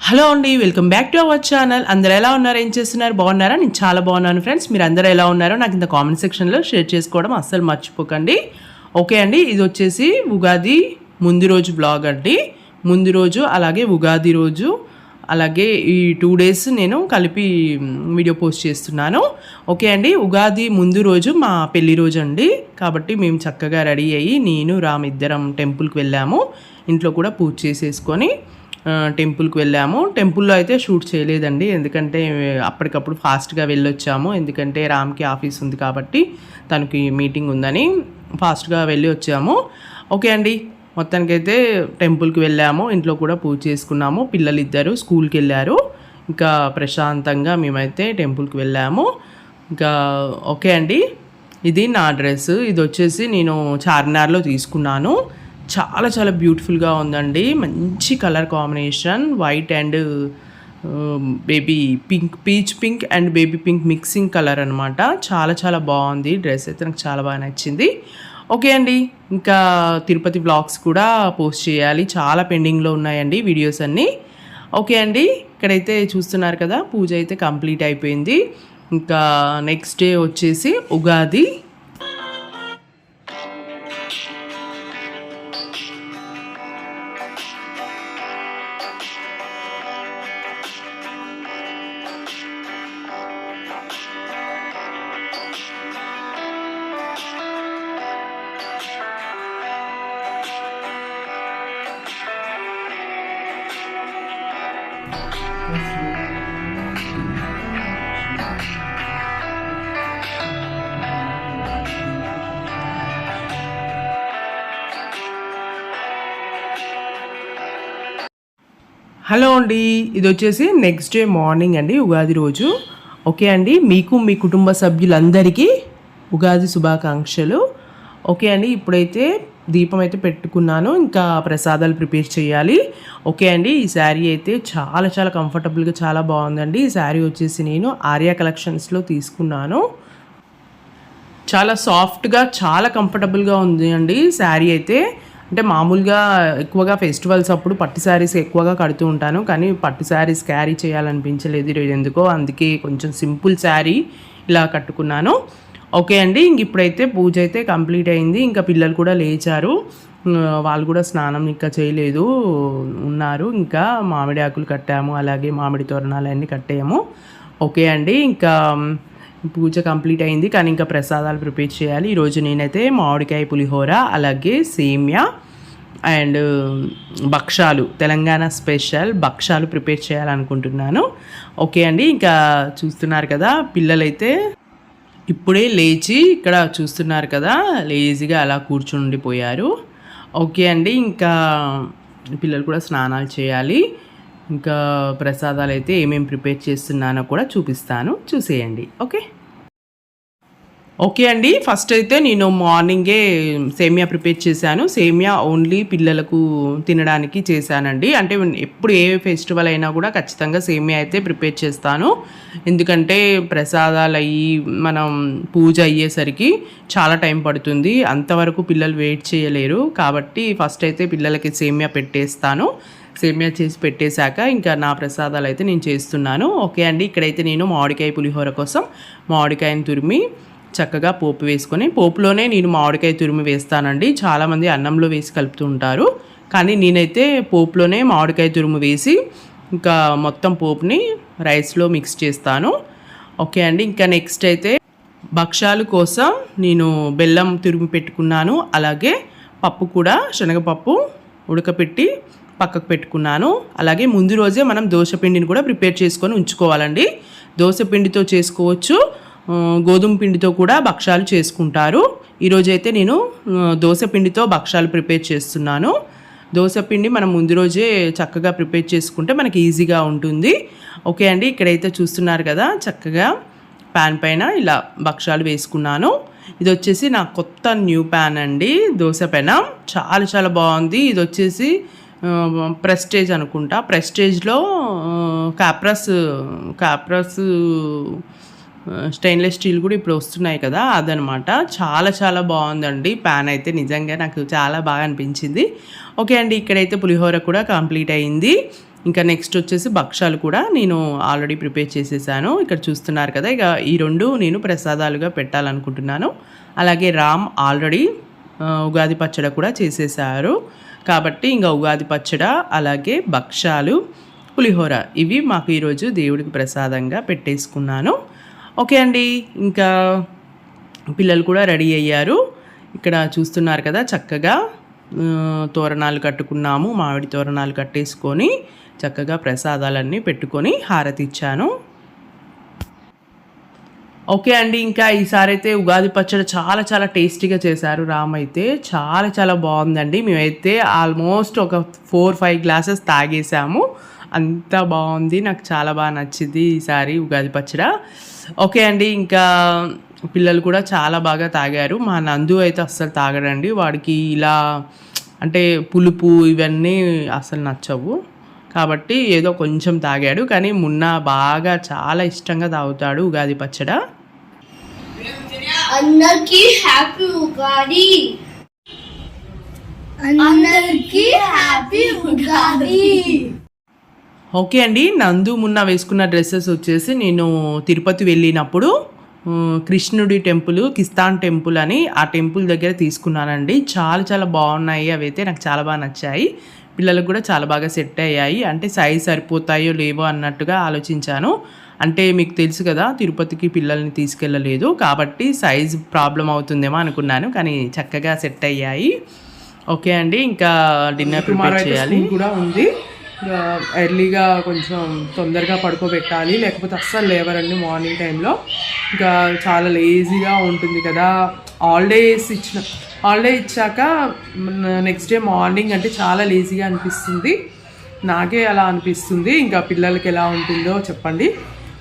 Hello అండి welcome back to our channel. అందరు ఎలా ఉన్నారు? ఏం చేస్తున్నారు? బాగున్నారా? నేను చాలా బాగున్నాను ఫ్రెండ్స్. మీరు అందరూ ఎలా ఉన్నారో నాకు ఇంత కామెంట్ సెక్షన్లో షేర్ చేసుకోవడం అస్సలు మర్చిపోకండి. ఓకే అండి ఇది వచ్చేసి ఉగాది ముందు రోజు బ్లాగ్ అండి. ముందు రోజు అలాగే ఉగాది రోజు అలాగే ఈ టూ డేస్ నేను కలిపి వీడియో పోస్ట్ చేస్తున్నాను. ఓకే అండి ఉగాది ముందు రోజు మా పెళ్ళి రోజు అండి. కాబట్టి మేము చక్కగా రెడీ అయ్యి నేను రామ్ ఇద్దరం టెంపుల్కి వెళ్ళాము. ఇంట్లో కూడా పూజ చేసేసుకొని టెంపుల్కి వెళ్ళాము. టెంపుల్లో అయితే షూట్ చేయలేదండి. ఎందుకంటే అప్పటికప్పుడు ఫాస్ట్గా వెళ్ళొచ్చాము. ఎందుకంటే రామ్కి ఆఫీస్ ఉంది కాబట్టి తనకి మీటింగ్ ఉందని ఫాస్ట్గా వెళ్ళి వచ్చాము. ఓకే అండి. మొత్తానికైతే టెంపుల్కి వెళ్ళాము ఇంట్లో కూడా పూజ చేసుకున్నాము పిల్లలు ఇద్దరు స్కూల్కి వెళ్ళారు. ఇంకా ప్రశాంతంగా మేమైతే టెంపుల్కి వెళ్ళాము. ఇంకా ఓకే అండి. ఇది నా డ్రెస్ ఇది వచ్చేసి నేను చార్మినార్లో తీసుకున్నాను. చాలా చాలా బ్యూటిఫుల్గా ఉందండి. మంచి colour combination. White and baby pink peach pink and baby pink mixing colour అనమాట చాలా చాలా బాగుంది. డ్రెస్ అయితే నాకు చాలా బాగా నచ్చింది. ఓకే అండి. ఇంకా తిరుపతి బ్లాగ్స్ కూడా పోస్ట్ చేయాలి. చాలా పెండింగ్లో ఉన్నాయండి వీడియోస్ అన్నీ. ఓకే అండి. ఇక్కడైతే చూస్తున్నారు కదా పూజ అయితే కంప్లీట్ అయిపోయింది. ఇంకా నెక్స్ట్ డే వచ్చేసి ఉగాది. హలో అండి ఇది వచ్చేసి నెక్స్ట్ డే మార్నింగ్ అండి ఉగాది రోజు. ఓకే అండి మీకు మీ కుటుంబ సభ్యులందరికీ ఉగాది శుభాకాంక్షలు. ఓకే అండి ఇప్పుడైతే దీపం అయితే పెట్టుకున్నాను. ఇంకా ప్రసాదాలు ప్రిపేర్ చేయాలి. ఓకే అండి ఈ శారీ అయితే చాలా చాలా కంఫర్టబుల్గా చాలా బాగుందండి. ఈ శారీ వచ్చేసి నేను ఆర్యా కలెక్షన్స్లో తీసుకున్నాను. చాలా సాఫ్ట్గా చాలా కంఫర్టబుల్గా ఉంది అండి శారీ అయితే. అంటే మామూలుగా ఎక్కువగా ఫెస్టివల్స్ అప్పుడు పట్టు శారీస్ ఎక్కువగా కడుతూ ఉంటాను. కానీ పట్టు శారీస్ క్యారీ చేయాలనిపించలేదు. ఎందుకో అందుకే కొంచెం సింపుల్ శారీ ఇలా కట్టుకున్నాను. ఓకే అండి ఇంక ఇప్పుడైతే పూజ అయితే కంప్లీట్ అయింది. ఇంకా పిల్లలు కూడా లేచారు. వాళ్ళు కూడా స్నానం ఇంకా చేయలేదు. ఉన్నారు. ఇంకా మామిడి ఆకులు కట్టాము. అలాగే మామిడి తోరణాలు అన్నీ కట్టాము ఓకే అండి ఇంకా పూజ కంప్లీట్ అయింది. కానీ ఇంకా ప్రసాదాలు ప్రిపేర్ చేయాలి. ఈరోజు నేనైతే మామిడికాయ పులిహోర అలాగే సేమ్య అండ్ భక్షాలు. తెలంగాణ స్పెషల్ భక్షాలు ప్రిపేర్ చేయాలనుకుంటున్నాను. ఓకే అండి ఇంకా చూస్తున్నారు కదా పిల్లలైతే. ఇప్పుడే లేచి ఇక్కడ చూస్తున్నారు కదా లేజీగా అలా కూర్చుండిపోయారు. ఓకే అండి ఇంకా పిల్లలు కూడా స్నానాలు చేయాలి. ఇంకా ప్రసాదాలు అయితే ఏమేమి ప్రిపేర్ చేస్తున్నానో కూడా చూపిస్తాను. చూసేయండి. ఓకే ఓకే అండి. ఫస్ట్ అయితే నేను మార్నింగే సేమియా ప్రిపేర్ చేశాను. సేమియా ఓన్లీ పిల్లలకు తినడానికి చేశానండి. అంటే ఎప్పుడు ఏ ఫెస్టివల్ అయినా కూడా ఖచ్చితంగా సేమియా అయితే ప్రిపేర్ చేస్తాను. ఎందుకంటే ప్రసాదాలు అయ్యి మనం పూజ అయ్యేసరికి చాలా టైం పడుతుంది. అంతవరకు పిల్లలు వెయిట్ చేయలేరు. కాబట్టి ఫస్ట్ అయితే పిల్లలకి సేమియా పెట్టేస్తాను. సేమియా చేసి పెట్టేశాక ఇంకా నా ప్రసాదాలు అయితే నేను చేస్తున్నాను. ఓకే అండి. ఇక్కడైతే నేను మామిడికాయ పులిహోర కోసం మామిడికాయని తురిమి చక్కగా పోపు వేసుకొని పోపులోనే నేను మామిడికాయ తురిమి వేస్తానండి. చాలామంది అన్నంలో వేసి కలుపుతూ ఉంటారు. కానీ నేనైతే పోపులోనే మామిడికాయ తురుము వేసి ఇంకా మొత్తం పోపుని రైస్లో మిక్స్ చేస్తాను. ఓకే అండి ఇంకా నెక్స్ట్ అయితే భక్ష్యాలు కోసం నేను బెల్లం తురిమి పెట్టుకున్నాను. అలాగే పప్పు కూడా శనగపప్పు ఉడకపెట్టి పక్కకు పెట్టుకున్నాను. అలాగే ముందు రోజే మనం దోశపిండిని కూడా ప్రిపేర్ చేసుకొని ఉంచుకోవాలండి. దోశపిండితో చేసుకోవచ్చు. గోధుమ పిండితో కూడా భక్షాలు చేసుకుంటారు. ఈరోజైతే నేను దోశ పిండితో భక్షాలు ప్రిపేర్ చేస్తున్నాను. దోశ పిండి మనం ముందు రోజే చక్కగా ప్రిపేర్ చేసుకుంటే మనకి ఈజీగా ఉంటుంది. ఓకే అండి ఇక్కడైతే చూస్తున్నారు కదా చక్కగా ప్యాన్ పైన ఇలా భక్షాలు వేసుకున్నాను. ఇది వచ్చేసి నా కొత్త న్యూ ప్యాన్ అండి దోశ పెనం. చాలా చాలా బాగుంది. ఇది వచ్చేసి ప్రెస్టేజ్ అనుకుంటా. ప్రెస్టేజ్లో ఆ, కాప్రస్ కాప్రస్ స్టెయిన్లెస్ స్టీల్ కూడా ఇప్పుడు వస్తున్నాయి కదా అదనమాట. చాలా చాలా బాగుందండి. ప్యాన్ అయితే నిజంగా నాకు చాలా బాగా అనిపించింది. ఓకే అండి ఇక్కడైతే పులిహోర కూడా కంప్లీట్ అయింది. ఇంకా నెక్స్ట్ వచ్చేసి భక్షాలు కూడా నేను ఆల్రెడీ ప్రిపేర్ చేసేసాను. ఇక్కడ చూస్తున్నారు కదా ఇక ఈ రెండు నేను ప్రసాదాలుగా పెట్టాలనుకుంటున్నాను. అలాగే రామ్ ఆల్రెడీ ఉగాది పచ్చడ కూడా చేసేసారు. కాబట్టి ఇంకా ఉగాది పచ్చడ అలాగే భక్షాలు పులిహోర ఇవి మాకు ఈరోజు దేవుడికి ప్రసాదంగా పెట్టేసుకున్నాను. ఓకే అండి. ఇంకా పిల్లలు కూడా రెడీ అయ్యారు. ఇక్కడ చూస్తున్నారు కదా చక్కగా. తోరణాలు కట్టుకున్నాము మామిడి తోరణాలు కట్టేసుకొని చక్కగా ప్రసాదాలన్నీ పెట్టుకొని హారతి ఇచ్చాను. ఓకే అండి ఇంకా ఈసారి అయితే ఉగాది పచ్చడి చాలా చాలా టేస్టీగా చేశారు రామ్ అయితే. చాలా చాలా బాగుందండి. మేమైతే ఆల్మోస్ట్ ఒక ఫోర్ ఫైవ్ గ్లాసెస్ తాగేసాము. అంత బాగుంది. నాకు చాలా బాగా నచ్చింది ఈసారి ఉగాది పచ్చడ. ఓకే అండి ఇంకా పిల్లలు కూడా చాలా బాగా తాగారు. మా నందు అయితే అస్సలు తాగడండి. వాడికి ఇలా అంటే పులుపు ఇవన్నీ అసలు నచ్చవు. కాబట్టి ఏదో కొంచెం తాగాడు. కానీ మున్న బాగా చాలా ఇష్టంగా తాగుతాడు ఉగాది పచ్చడ. అందరికి హ్యాపీ ఉగాది. అందరికి హ్యాపీ ఉగాది. ఓకే అండి. నందు మున్న వేసుకున్న డ్రెస్సెస్ వచ్చేసి నేను తిరుపతి వెళ్ళినప్పుడు కృష్ణుడి టెంపుల్ కిస్తాన్ టెంపుల్ అని ఆ టెంపుల్ దగ్గర తీసుకున్నానండి. చాలా చాలా బాగున్నాయి. అవి అయితే నాకు చాలా బాగా నచ్చాయి. పిల్లలకు కూడా చాలా బాగా సెట్ అయ్యాయి. అంటే సైజ్ సరిపోతాయో లేవో అన్నట్టుగా ఆలోచించాను. అంటే మీకు తెలుసు కదా తిరుపతికి పిల్లల్ని తీసుకెళ్ళలేదు. కాబట్టి సైజ్ ప్రాబ్లం అవుతుందేమో అనుకున్నాను. కానీ చక్కగా సెట్ అయ్యాయి. ఓకే అండి. ఇంకా డిన్నర్ ప్రిపేర్ చేయాలి. కూడా ఉంది. ఎర్లీగా కొంచెం తొందరగా పడుకోబెట్టాలి లేకపోతే అస్సలు లేవరండి మార్నింగ్ టైంలో ఇంకా చాలా లేజీగా ఉంటుంది కదా. హాలిడేస్ ఇచ్చిన హాలిడే ఇచ్చాక నెక్స్ట్ డే మార్నింగ్ అంటే చాలా లేజీగా అనిపిస్తుంది. నాకే అలా అనిపిస్తుంది. ఇంకా పిల్లలకి ఎలా ఉంటుందో చెప్పండి.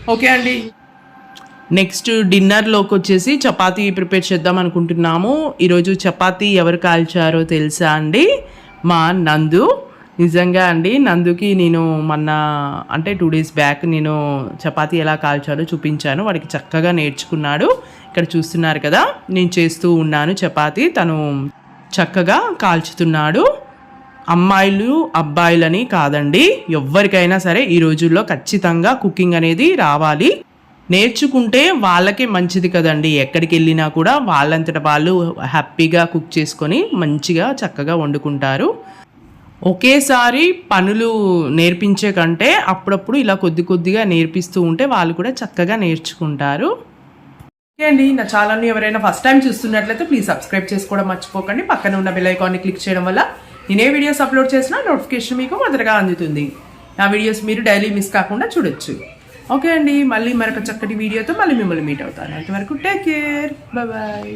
ఓకే అండి. నెక్స్ట్ డిన్నర్లోకి వచ్చేసి చపాతీ ప్రిపేర్ చేద్దాం అనుకుంటున్నాము. ఈరోజు చపాతీ ఎవరు కాల్చారో తెలుసా అండి? మా నందు. నిజంగా అండి. నందుకి నేను మొన్న అంటే టూ డేస్ బ్యాక్ నేను చపాతీ ఎలా కాల్చాలో చూపించాను. వాడికి చక్కగా నేర్చుకున్నాడు. ఇక్కడ చూస్తున్నారు కదా నేను చేస్తూ ఉన్నాను చపాతీ. తను చక్కగా కాల్చుతున్నాడు. అమ్మాయిలు అబ్బాయిలని కాదండి. ఎవరికైనా సరే ఈ రోజుల్లో ఖచ్చితంగా కుకింగ్ అనేది రావాలి. నేర్చుకుంటే వాళ్ళకే మంచిది కదండి. ఎక్కడికి వెళ్ళినా కూడా వాళ్ళంతట వాళ్ళు హ్యాపీగా కుక్ చేసుకొని మంచిగా చక్కగా వండుకుంటారు. ఒకేసారి పనులు నేర్పించే కంటే అప్పుడప్పుడు ఇలా కొద్ది కొద్దిగా నేర్పిస్తూ ఉంటే వాళ్ళు కూడా చక్కగా నేర్చుకుంటారు. ఓకే అండి నా ఛానల్ని ఎవరైనా ఫస్ట్ టైం చూస్తున్నట్లయితే ప్లీజ్ సబ్స్క్రైబ్ చేసుకోవడం మర్చిపోకండి. పక్కన ఉన్న బెల్ ఐకాన్ని క్లిక్ చేయడం వల్ల నేను ఏ వీడియోస్ అప్లోడ్ చేసినా నోటిఫికేషన్ మీకు మొదటగా అందుతుంది. నా వీడియోస్ మీరు డైలీ మిస్ కాకుండా చూడొచ్చు. ఓకే అండి మళ్ళీ మరొక చక్కటి వీడియోతో మళ్ళీ మిమ్మల్ని మీట్ అవుతాను. అంతవరకు టేక్ కేర్ బాయ్